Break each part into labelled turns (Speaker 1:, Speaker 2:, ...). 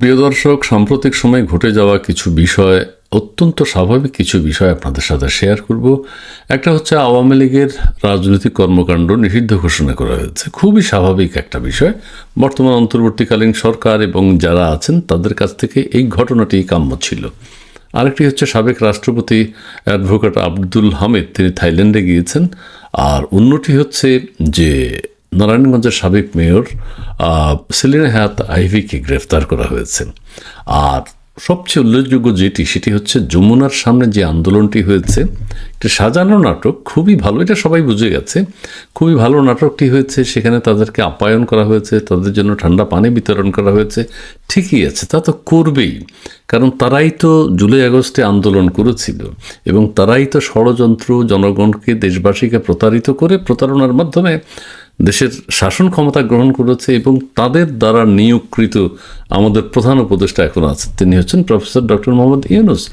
Speaker 1: প্রিয় দর্শক, সাম্প্রতিক সময়ে ঘটে যাওয়া কিছু বিষয়, অত্যন্ত স্বাভাবিক কিছু বিষয় আপনাদের সাথে শেয়ার করব। একটা হচ্ছে আওয়ামী লীগের রাজনৈতিক কর্মকাণ্ড নিষিদ্ধ ঘোষণা করা হয়েছে। খুবই স্বাভাবিক একটা বিষয়। বর্তমান অন্তর্বর্তীকালীন সরকার এবং যারা আছেন, তাদের কাছ থেকে এই ঘটনাটি কাম্য ছিল। আরেকটি হচ্ছে সাবেক রাষ্ট্রপতি অ্যাডভোকেট আব্দুল হামিদ, তিনি থাইল্যান্ডে গিয়েছেন। আর অন্যটি হচ্ছে যে নারায়ণগঞ্জের সাবেক মেয়র সেলিনা হায়াত আইভিকে গ্রেফতার করা হয়েছে। আর সবচেয়ে উল্লেখযোগ্য যেটি, সেটি হচ্ছে যমুনার সামনে যে আন্দোলনটি হয়েছে, একটি সাজানো নাটক, খুবই ভালো, এটা সবাই বুঝে গেছে। খুবই ভালো নাটকটি হয়েছে, সেখানে তাদেরকে আপ্যায়ন করা হয়েছে, তাদের জন্য ঠান্ডা পানি বিতরণ করা হয়েছে, ঠিকই আছে, তা তো করবেই। কারণ তারাই তো জুলাই আগস্টে আন্দোলন করেছিল, এবং তারাই তো ষড়যন্ত্র জনগণকে, দেশবাসীকে প্রতারিত করে প্রতারণার মাধ্যমে দেশের শাসন ক্ষমতা গ্রহণ করেছে এবং তাদের দ্বারা নিয়োগকৃত আমাদের প্রধান উপদেষ্টা এখন আছেন। তিনি হচ্ছেন প্রফেসর ডক্টর মোহাম্মদ ইউনুস।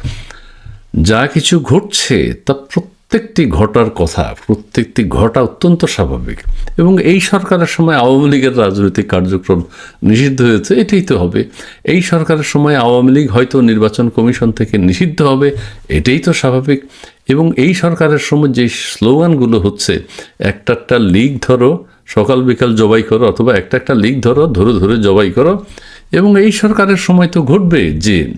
Speaker 1: যা কিছু ঘটছে, তা প্রত্যেকটি ঘটার কথা, প্রত্যেকটি ঘটা অত্যন্ত স্বাভাবিক। এবং এই সরকারের সময় আওয়ামী লীগের রাজনৈতিক কার্যক্রম নিষিদ্ধ হয়েছে, এটাই তো হবে। এই সরকারের সময় আওয়ামী লীগ হয়তো নির্বাচন কমিশন থেকে নিষিদ্ধ হবে, এটাই তো স্বাভাবিক। এবং এই সরকারের সময় যে স্লোগানগুলো হচ্ছে, একটা একটা লিগ ধরো সকাল বিকাল জবাই করো, অথবা একটা একটা লিগ ধরো, ধরে ধরে জবাই করো। এবং এই সরকারের সময় তো ঘটবে যে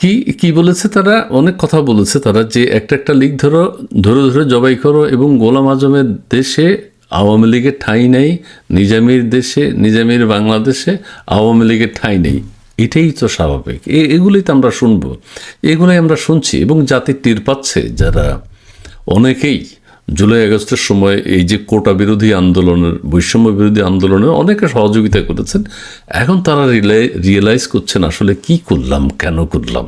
Speaker 1: কি কি বলেছে তারা? অনেক কথা বলেছে তারা যে একটা একটা লিগ ধরো, ধরে ধরে জবাই করো এবং গোলাম আজমের দেশে আওয়ামী লীগের ঠাঁই নেই, নিজামির দেশে, নিজামির বাংলাদেশে আওয়ামী লীগের ঠাঁই নেই। এটাই তো স্বাভাবিক। এ- এগুলোই তো আমরা শুনব। এগুলোই আমরা শুনছি এবং জাতি টের পাচ্ছে যারা অনেকেই। জুলাই আগস্টের সময় এই যে কোটা বিরোধী আন্দোলনের, বৈষম্য বিরোধী আন্দোলনের অনেকে সহযোগিতা করেছেন। এখন তারা রিয়েলাইজ করছেন আসলে কি করলাম, কেন করলাম?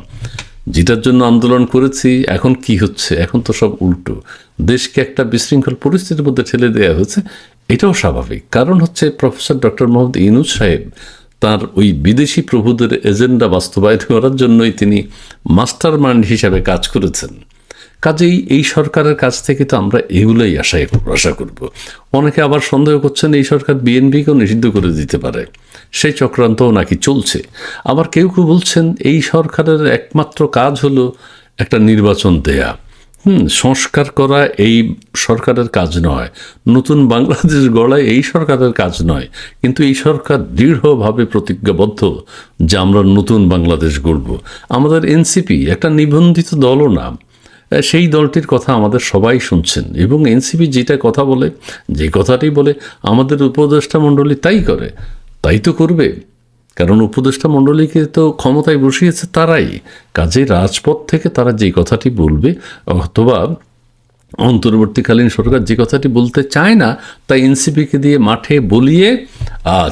Speaker 1: যেটার জন্য আন্দোলন করেছি, এখন কি হচ্ছে? এখন তো সব উল্টো। দেশকে একটা বিশৃঙ্খল পরিস্থিতির মধ্যে ঠেলে দেওয়া হয়েছে, এটাও স্বাভাবিক। কারণ হচ্ছে প্রফেসর ডক্টর মোহাম্মদ ইনুজ সাহেব তার ওই বিদেশি প্রভুদের এজেন্ডা বাস্তবায়ন করার জন্যই তিনি মাস্টার মাইন্ড হিসাবে কাজ করেছেন। কাজেই এই সরকারের কাছ থেকে তো আমরা এগুলোই আশা আশা করব। অনেকে আবার সন্দেহ করছেন এই সরকার বিএনপিকেও নিষিদ্ধ করে দিতে পারে। সেই চক্রান্তও নাকি চলছে। আবার কেউ কেউ বলছেন এই সরকারের একমাত্র কাজ হলো একটা নির্বাচন দেয়া। হুম, সংস্কার করা এই সরকারের কাজ নয়। নতুন বাংলাদেশ গড়ায় এই সরকারের কাজ নয়। কিন্তু এই সরকার দৃঢ়ভাবে প্রতিজ্ঞাবদ্ধ যে আমরা নতুন বাংলাদেশ গড়ব। আমাদের এনসিপি একটা নিবন্ধিত দলও না। সেই দলটির কথা আমাদের সবাই শুনছেন। এবং এনসিপি যেটা কথা বলে, যে কথাটি বলে, আমাদের উপদেষ্টা মণ্ডলী তাই করে। তাই তো করবে। কারণ উপদেষ্টা মণ্ডলীকে তো ক্ষমতায় বসিয়েছে তারাই। কাজে রাজপথ থেকে তারা যে কথাটি বলবে, অথবা অন্তর্বর্তীকালীন সরকার যে কথাটি বলতে চায় না তা এনসিপিকে দিয়ে মাঠে বলিয়ে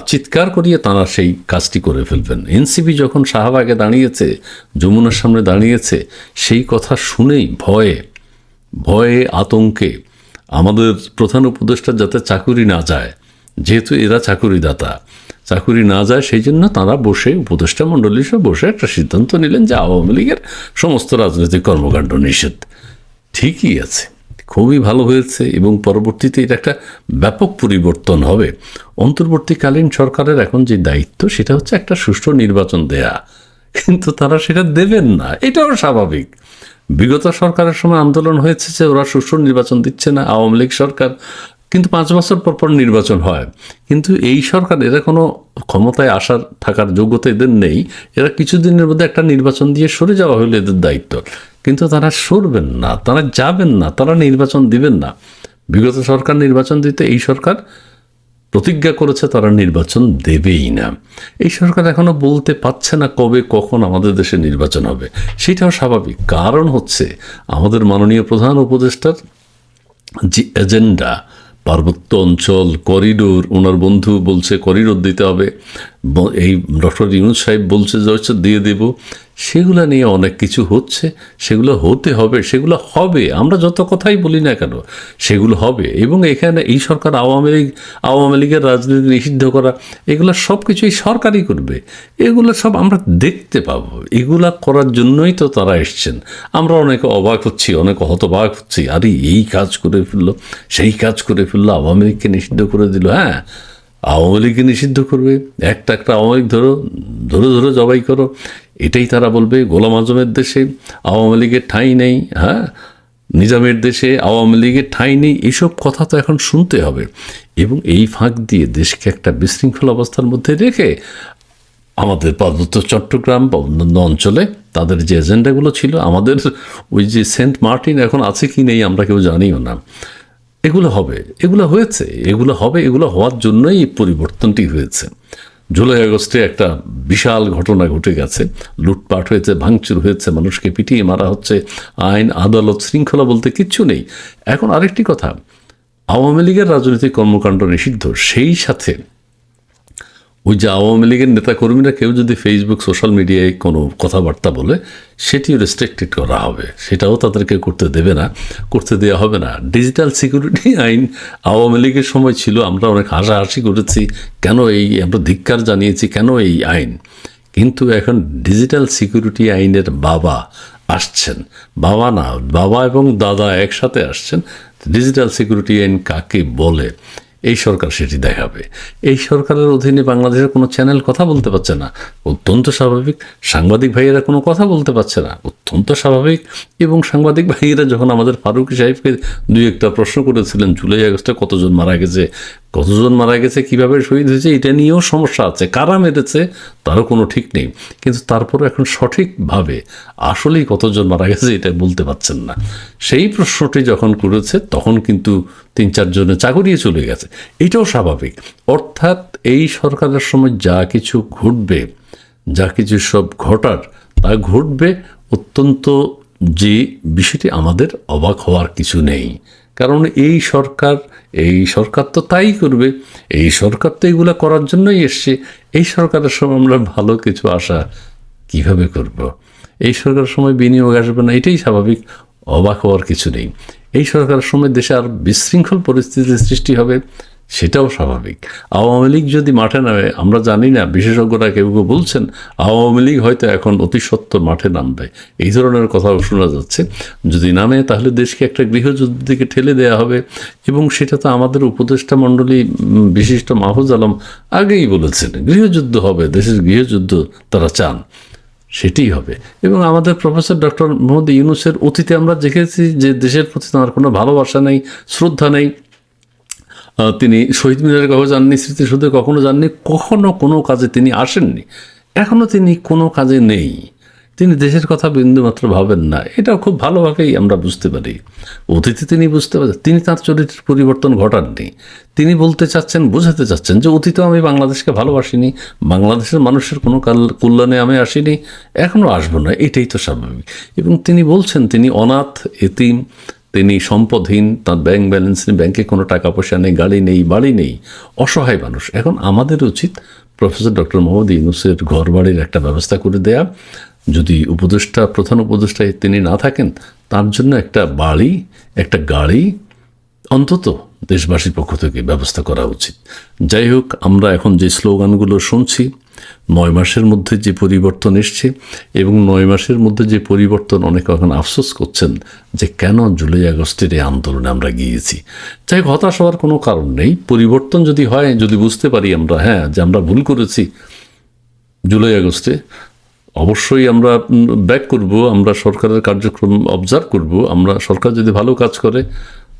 Speaker 1: চিৎকার করিয়ে তারা সেই কাজটি করে ফেলবেন। এনসিপি যখন শাহবাগে দাঁড়িয়েছে, যমুনার সামনে দাঁড়িয়েছে, সেই কথা শুনেই ভয়ে ভয়ে আতঙ্কে আমাদের প্রধান উপদেষ্টা যাতে চাকুরি না যায়, যেহেতু এরা চাকুরিদাতা। চাকুরি না যায়, সেই জন্য তারা বসে, উপদেষ্টা মণ্ডলী সব বসে একটা সিদ্ধান্ত নিলেন যে আওয়ামী লীগের সমস্ত রাজনৈতিক কর্মকাণ্ড নিষেধ। ঠিকই আছে। খুবই ভালো হয়েছে এবং পরবর্তীতে এটা একটা ব্যাপক পরিবর্তন হবে। অন্তর্বর্তীকালীন সরকারের এখন যে দায়িত্ব, সেটা হচ্ছে একটা সুষ্ঠু নির্বাচন দেয়া। কিন্তু তারা সেটা দেবেন না। এটাও স্বাভাবিক। বিগত সরকারের সময় আন্দোলন হয়েছে যে ওরা সুষ্ঠু নির্বাচন দিচ্ছে না, আওয়ামী লীগ সরকার। কিন্তু পাঁচ বছর পর পর নির্বাচন হয়। কিন্তু এই সরকার, এরা কোনো ক্ষমতায় আসার, থাকার যোগ্যতা এদের নেই। এরা কিছুদিনের মধ্যে একটা নির্বাচন দিয়ে সরে যাওয়া হলো এদের দায়িত্ব। কিন্তু তারা সরবেন না, তারা যাবেন না, তারা নির্বাচন দিবেন না। বিগত সরকার নির্বাচন দিতে এই সরকার প্রতিজ্ঞা করেছে, তারা নির্বাচন দেবেই না। এই সরকার এখনও বলতে পারছে না কবে কখন আমাদের দেশে নির্বাচন হবে। সেটাও স্বাভাবিক। কারণ হচ্ছে, আমাদের মাননীয় প্রধান উপদেষ্টার যে এজেন্ডা, পার্বত্য অঞ্চল, করিডোর ওনার বন্ধু বলছে করিডোর দিতে হবে। এই ডক্টর ইউনুস সাহেব বলছে যে, হচ্ছে, দিয়ে দেব। সেগুলো নিয়ে অনেক কিছু হচ্ছে, সেগুলো হতে হবে, সেগুলো হবে, আমরা যত কথাই বলি না কেন, সেগুলো হবে। এবং এখানে এই সরকার আওয়ামী লীগ, আওয়ামী লীগের রাজনীতি নিষিদ্ধ করা, এগুলো সব কিছুই সরকারই করবে। এগুলো সব আমরা দেখতে পাবো। এগুলো করার জন্যই তো তারা এসছেন। আমরা অনেকে অবাক হচ্ছি, অনেকে হতবাক হচ্ছি। আরে, এই কাজ করে ফেলল, সেই কাজ করে ফেলল, আওয়ামী লীগকে নিষিদ্ধ করে দিল হ্যাঁ? আওয়ামী লীগকে নিষিদ্ধ করবে। একটা একটা আওয়ামী লীগ ধরো ধরো ধরো, জবাই করো। এটাই তারা বলবে, গোলাম আজমের দেশে আওয়ামী লীগের ঠাঁই নেই হ্যাঁ? নিজামের দেশে আওয়ামী লীগের ঠাঁই নেই, এসব কথা তো এখন শুনতে হবে। এবং এই ফাঁক দিয়ে দেশকে একটা বিশৃঙ্খল অবস্থার মধ্যে রেখে আমাদের পার্বত্য চট্টগ্রাম বা অন্যান্য অঞ্চলে তাদের যে এজেন্ডাগুলো ছিল, আমাদের ওই যে সেন্ট মার্টিন এখন আছে কি নেই আমরা কেউ জানিও না। এগুলো হবে, এগুলো হয়েছে, এগুলো হবে, এগুলো হওয়ার জন্যই এই পরিবর্তনটি হয়েছে। জুলাই আগস্টে একটা বিশাল ঘটনা ঘটে গেছে। লুটপাট হয়েছে, ভাঙচুর হয়েছে, মানুষকে পিটিয়ে মারা হচ্ছে, আইন, আদালত, শৃঙ্খলা বলতে কিচ্ছু নেই। এখন আরেকটি কথা, আওয়ামী লীগের রাজনৈতিক কর্মকাণ্ড নিষিদ্ধ, সেই সাথে ওই যে আওয়ামী লীগের নেতাকর্মীরা কেউ যদি ফেসবুক সোশ্যাল মিডিয়ায় কোনো কথাবার্তা বলে, সেটিও রেস্ট্রিক্টেড করা হবে। সেটাও তাদেরকে করতে দেবে না, করতে দেওয়া হবে না। ডিজিটাল সিকিউরিটি আইন আওয়ামী লীগের সময় ছিল, আমরা অনেক হাসাহাসি করেছি, কেন এই, আমরা ধিক্কার জানিয়েছি, কেন এই আইন? কিন্তু এখন ডিজিটাল সিকিউরিটি আইনের বাবা আসছেন। বাবা না, বাবা এবং দাদা একসাথে আসছেন। ডিজিটাল সিকিউরিটি আইন কাকে বলে? এই সরকার সেটি দেখাবে এই সরকারের অধীনে বাংলাদেশের কোনো চ্যানেল কথা বলতে পারছে না। অত্যন্ত স্বাভাবিক। সাংবাদিক ভাইয়েরা কোনো কথা বলতে পারছে না। অত্যন্ত স্বাভাবিক। এবং সাংবাদিক ভাইয়েরা যখন আমাদের ফারুকি সাহেবকে দুই একটা প্রশ্ন করেছিলেন, জুলাই আগস্টে কতজন মারা গেছে, কতজন মারা গেছে, কীভাবে শহীদ হয়েছে, এটা নিয়েও সমস্যা আছে। কারা মেরেছে, তারও কোনো ঠিক নেই। কিন্তু তারপরও এখন সঠিকভাবে আসলেই কতজন মারা গেছে, এটা বলতে পারছেন না। সেই প্রশ্নটি যখন করেছে, তখন কিন্তু তিন চারজনে চাকরিয়ে চলে গেছে। এটাও স্বাভাবিক। অর্থাৎ এই সরকারের সময় যা কিছু ঘটবে, যা কিছু সব ঘটার, তা ঘটবে অত্যন্ত যে বিষয়টি আমাদের অবাক হওয়ার কিছু নেই। কারণ এই সরকার এই সরকার তো তাই করবে। এই সরকার তো এগুলো করার জন্যই এসছে। এই সরকারের সময় আমরা ভালো কিছু আশা কীভাবে করব। এই সরকারের সময় বিনিয়োগ আসবে না, এটাই স্বাভাবিক। অবাক হওয়ার কিছু নেই। এই সরকারের সময় দেশে আর বিশৃঙ্খল পরিস্থিতির সৃষ্টি হবে। সেটাও স্বাভাবিক। আওয়ামী লীগ যদি মাঠে নামে, আমরা জানি না, বিশেষজ্ঞরা কেউ কেউ বলছেন, আওয়ামী লীগ হয়তো এখন অতি সত্ত্বর মাঠে নামবে। এই ধরনের কথাও শোনা যাচ্ছে। যদি নামে, তাহলে দেশকে একটা গৃহযুদ্ধের দিকে ঠেলে দেওয়া হবে। এবং সেটা তো আমাদের উপদেষ্টা মণ্ডলী বিশিষ্ট মাহফুজ আলম আগেই বলেছেন, গৃহযুদ্ধ হবে, দেশের গৃহযুদ্ধ তারা চান, সেটাই হবে। এবং আমাদের প্রফেসর ডক্টর মোহাম্মদ ইউনুসের অতীতে আমরা দেখেছি যে দেশের প্রতি তাঁর কোনো ভালোবাসা নেই, শ্রদ্ধা নেই তিনি শহীদ মিনারে কখনো যাননি, স্মৃতিসৌধে কখনো যাননি, কখনো কোনো কাজে তিনি আসেননি। এখনও তিনি কোনো কাজে নেই। তিনি দেশের কথা বিন্দুমাত্র ভাবেন না। এটাও খুব ভালোভাবেই আমরা বুঝতে পারি। অতীতে তিনি বুঝতে পারেন তিনি তার চরিত্রের পরিবর্তন ঘটাননি। তিনি বলতে চাচ্ছেন, বোঝাতে চাচ্ছেন যে অতীতেও আমি বাংলাদেশকে ভালোবাসিনি, বাংলাদেশের মানুষের কোনো কাল- কল্যাণে আমি আসিনি এখনও আসব না। এটাই তো স্বাভাবিক। এবং তিনি বলছেন, তিনি অনাথ, এতিম তিনি সম্পদহীন, তার ব্যাংক ব্যালেন্স নেই ব্যাংকে কোনো টাকা পয়সা নেই, গাড়ি নেই, বাড়ি নেই, অসহায় মানুষ। এখন আমাদের উচিত প্রফেসর ডক্টর মোহাম্মদ ইউনুসের ঘর বাড়ির একটা ব্যবস্থা করে দেয়া। যদি উপদেষ্টা, প্রধান উপদেষ্টায় তিনি না থাকেন, তার জন্য একটা বাড়ি, একটা গাড়ি, অন্তত দেশবাসীর পক্ষ থেকে ব্যবস্থা করা উচিত। যাই হোক, আমরা এখন যে স্লোগানগুলো শুনছি নয় মাসের মধ্যে যে পরিবর্তন এসছে এবং নয় মাসের মধ্যে যে পরিবর্তন অনেকে এখন আফসোস করছেন যে কেন জুলাই আগস্টের এই আন্দোলনে আমরা গিয়েছি। যাই হতাশ হওয়ার কোনো কারণ নেই। পরিবর্তন যদি হয়, যদি বুঝতে পারি আমরা হ্যাঁ যে আমরা ভুল করেছি জুলাই আগস্টে, অবশ্যই আমরা ব্যাক করব, আমরা সরকারের কার্যক্রম অবজার্ভ করব। আমরা সরকার যদি ভালো কাজ করে,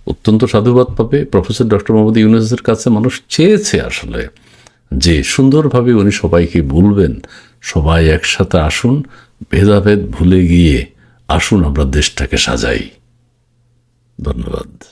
Speaker 1: অত্যন্ত সাধুবাদ পাবে। প্রফেসর ডক্টর মোহাম্মদ ইউনুসের কাছে মানুষ চেয়েছে আসলে। যে সুন্দরভাবে উনি সবাইকে বলবেন, সবাই একসাথে আসুন, ভেদাভেদ ভুলে গিয়ে আসুন, আমরা দেশটাকে সাজাই। ধন্যবাদ।